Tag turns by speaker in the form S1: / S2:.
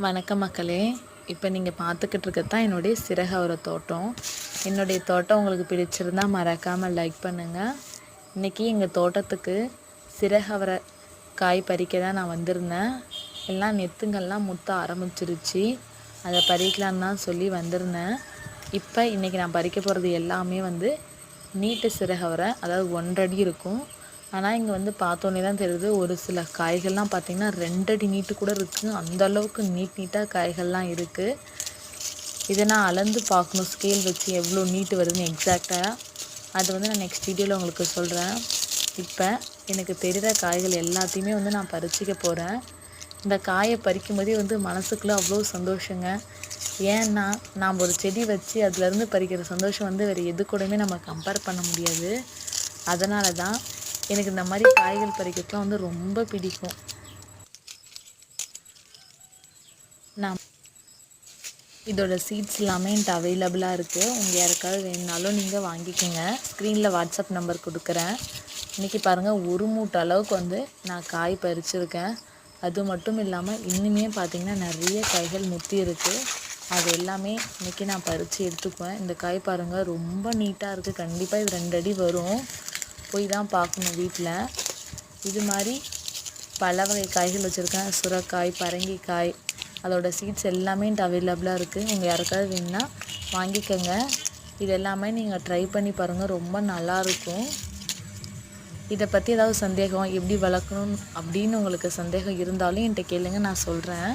S1: வணக்கம் மக்களே. இப்போ நீங்கள் பார்த்துக்கிட்டு இருக்கிறது தான் என்னுடைய சிறகவர தோட்டம். என்னுடைய தோட்டம் உங்களுக்கு பிடிச்சிருந்தா மறக்காமல் லைக் பண்ணுங்கள் இன்றைக்கி எங்கள் தோட்டத்துக்கு சிறகவர காய் பறிக்க தான் நான் வந்திருந்தேன். எல்லாம் நெத்துங்கள்லாம் முத்த ஆரம்பிச்சிருச்சு. அதை பறிக்கலான்னு தான் சொல்லி வந்திருந்தேன். இப்போ இன்றைக்கி நான் பறிக்க போகிறது எல்லாமே வந்து நீட்டு சிறகவரை அதாவது ஒன்றடி இருக்கும். ஆனால் இங்கே வந்து பார்த்தோன்னே தான் தெரியுது. ஒரு சில காய்கள்லாம் பார்த்திங்கன்னா ரெண்டடி நீட்டு கூட இருக்குது அந்த அளவுக்கு நீட் நீட்டாக காய்கள்லாம் இருக்குது இதை நான் அளந்து பார்க்கணும். ஸ்கேல் வச்சு எவ்வளோ நீட்டு வருதுன்னு எக்ஸாக்டாக அது வந்து நான் நெக்ஸ்ட் வீடியோவில் உங்களுக்கு சொல்கிறேன் இப்போ எனக்கு தெரிகிற காய்கள் எல்லாத்தையுமே வந்து நான் பறிச்சிக்க போகிறேன் இந்த காயை பறிக்கும் போதே வந்து மனசுக்குள்ளே அவ்வளோ சந்தோஷங்க. ஏன்னா நாம் ஒரு செடி வச்சு அதுலேருந்து பறிக்கிற சந்தோஷம் வந்து வேறு எது கூடயுமே நம்ம கம்பேர் பண்ண முடியாது. அதனால தான் எனக்கு இந்த மாதிரி காய்கள் பறிக்கிறதுலாம் வந்து ரொம்ப பிடிக்கும். நான் இதோட சீட்ஸ் எல்லாமே என்கிட்ட அவைலபிளாக இருக்குது உங்கள் யாருக்காவது வேணுனாலும் நீங்கள் வாங்கிக்கோங்க. ஸ்க்ரீனில் வாட்ஸ்அப் நம்பர் கொடுக்குறேன். இன்றைக்கி பாருங்கள் ஒரு மூட்டை அளவுக்கு வந்து நான் காய் பறிச்சிருக்கேன். அது மட்டும் இல்லாமல் இன்னுமே பார்த்திங்கன்னா நிறைய காய்கள் முத்தி இருக்குது அது எல்லாமே இன்றைக்கி நான் பறித்து எடுத்துக்குவேன். இந்த காய் பாருங்கள் ரொம்ப நீட்டாக இருக்குது கண்டிப்பாக இது ரெண்டு அடி வரும். போய் தான் பார்க்கணும் வீட்டில். இது மாதிரி பல வகை காய்கள் வச்சுருக்கேன். சுரக்காய் பரங்கிக்காய் அதோடய சீட்ஸ் எல்லாமே இன்ட்டு அவைலபிளாக இருக்குது உங்கள் யாருக்காவது வேணுன்னா வாங்கிக்கோங்க. இது எல்லாமே நீங்கள் ட்ரை பண்ணி பாருங்கள் ரொம்ப நல்லாயிருக்கும் இதை பற்றி ஏதாவது சந்தேகம் எப்படி வளர்க்கணும் அப்படின்னு உங்களுக்கு சந்தேகம் இருந்தாலும் என்கிட்ட கேளுங்க நான் சொல்கிறேன்